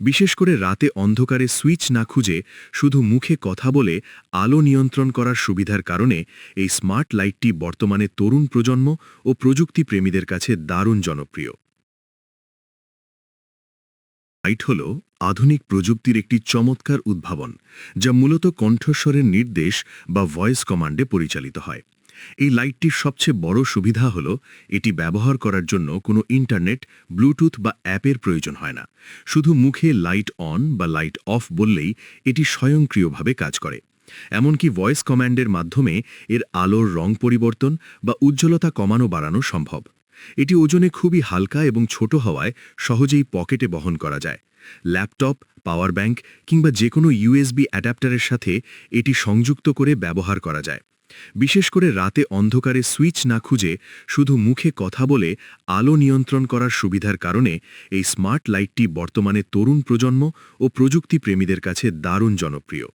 বিশেষ করে রাতে অন্ধকারে সুইচ না খুঁজে শুধু মুখে কথা বলে আলো নিয়ন্ত্রণ করার সুবিধার কারণে এই স্মার্ট লাইটটি বর্তমানে তরুণ প্রজন্ম ও প্রযুক্তি প্রেমীদের কাছে দারুণ জনপ্রিয়। লাইট হল আধুনিক প্রযুক্তির একটি চমৎকার উদ্ভাবন, যা মূলত কণ্ঠস্বরের নির্দেশ বা ভয়েস কমান্ডে পরিচালিত হয়। এই লাইটটির সবচেয়ে বড় সুবিধা হল, এটি ব্যবহার করার জন্য কোনো ইন্টারনেট, ব্লুটুথ বা অ্যাপের প্রয়োজন হয় না। শুধু মুখে লাইট অন বা লাইট অফ বললেই এটি স্বয়ংক্রিয়ভাবে কাজ করে। এমনকি ভয়েস কমান্ডের মাধ্যমে এর আলোর রং পরিবর্তন বা উজ্জ্বলতা কমানো বাড়ানো সম্ভব। এটি ওজনে খুবই হালকা এবং ছোট হওয়ায় সহজেই পকেটে বহন করা যায়। ল্যাপটপ, পাওয়ার ব্যাংক কিংবা যে কোনো ইউএসবি অ্যাডাপ্টারের সাথে এটি সংযুক্ত করে ব্যবহার করা যায়। বিশেষ করে রাতে অন্ধকারে সুইচ না খুঁজে শুধু মুখে কথা বলে আলো নিয়ন্ত্রণ করার সুবিধার কারণে এই স্মার্ট লাইটটি বর্তমানে তরুণ প্রজন্ম ও প্রযুক্তিপ্রেমীদের কাছে দারুণ জনপ্রিয়।